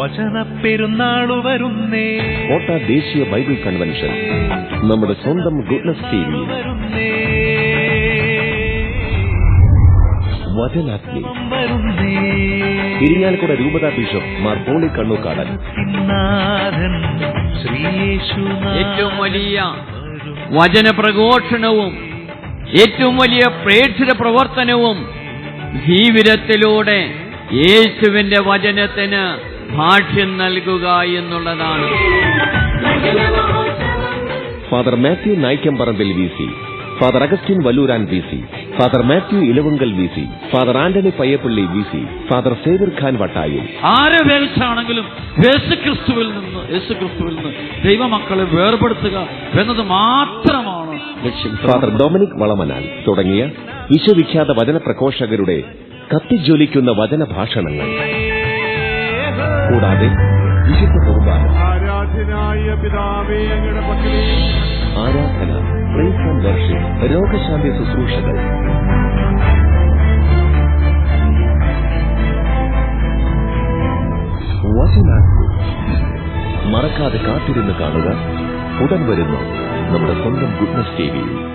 വചന പെരുന്നാളു വരുന്നേ. കോട്ട ദേശീയ ബൈബിൾ കൺവെൻഷൻ നമ്മുടെ സ്വന്തം ഗുഡ്നസ് ടീം വി. വരുന്നേ. വചനാഗ്നി വരുന്നേ. ഇരിങ്ങാലക്കുട രൂപത ബിഷപ്പ് മാർ പോളി കണ്ണൂക്കാടൻ. ഏറ്റവും വലിയ വചന പ്രഘോഷണവും ഏറ്റവും വലിയ പ്രേക്ഷിത പ്രവർത്തനവും ജീവിതത്തിലൂടെ യേശുവിന്റെ വചനത്തിന് ഭാഷ്യം നൽകുക എന്നുള്ളതാണ്. Father Mathew Naikamparambil V C father Augustine Vallooran V C father Mathew Elavunkal V C father Antony Payyappilly V C father Xavier Khan Vattayil ആരെ വേൽച്ചാണെങ്കിലും യേശു ക്രിസ്തുവിൽ നിന്ന് യേശു ക്രിസ്തുവിൽ നിന്ന് ദൈവമക്കളെ വേർപെടുത്തുക എന്നത് മാത്രമാണ് ലക്ഷ്യം. ഫാദർ ഡൊമിനിക് വളമനാൽ തുടങ്ങിയ വിശ്വവിഖ്യാത വചന പ്രഘോഷകരുടെ കത്തിജ്വലിക്കുന്ന വചന ഭാഷണങ്ങൾ. കൂടാതെ വിശുദ്ധ കുർബാന. ആരാധന പ്രൈസ് ആൻഡ് വർഷിപ്പ് രോഗശാന്തി ശുശ്രൂഷകൾ. മറക്കാതെ കാത്തിരുന്ന് കാണുക. ഉടൻ വരുന്നു നമ്മുടെ സ്വന്തം ഗുഡ്നസ് ടി വിയിൽ.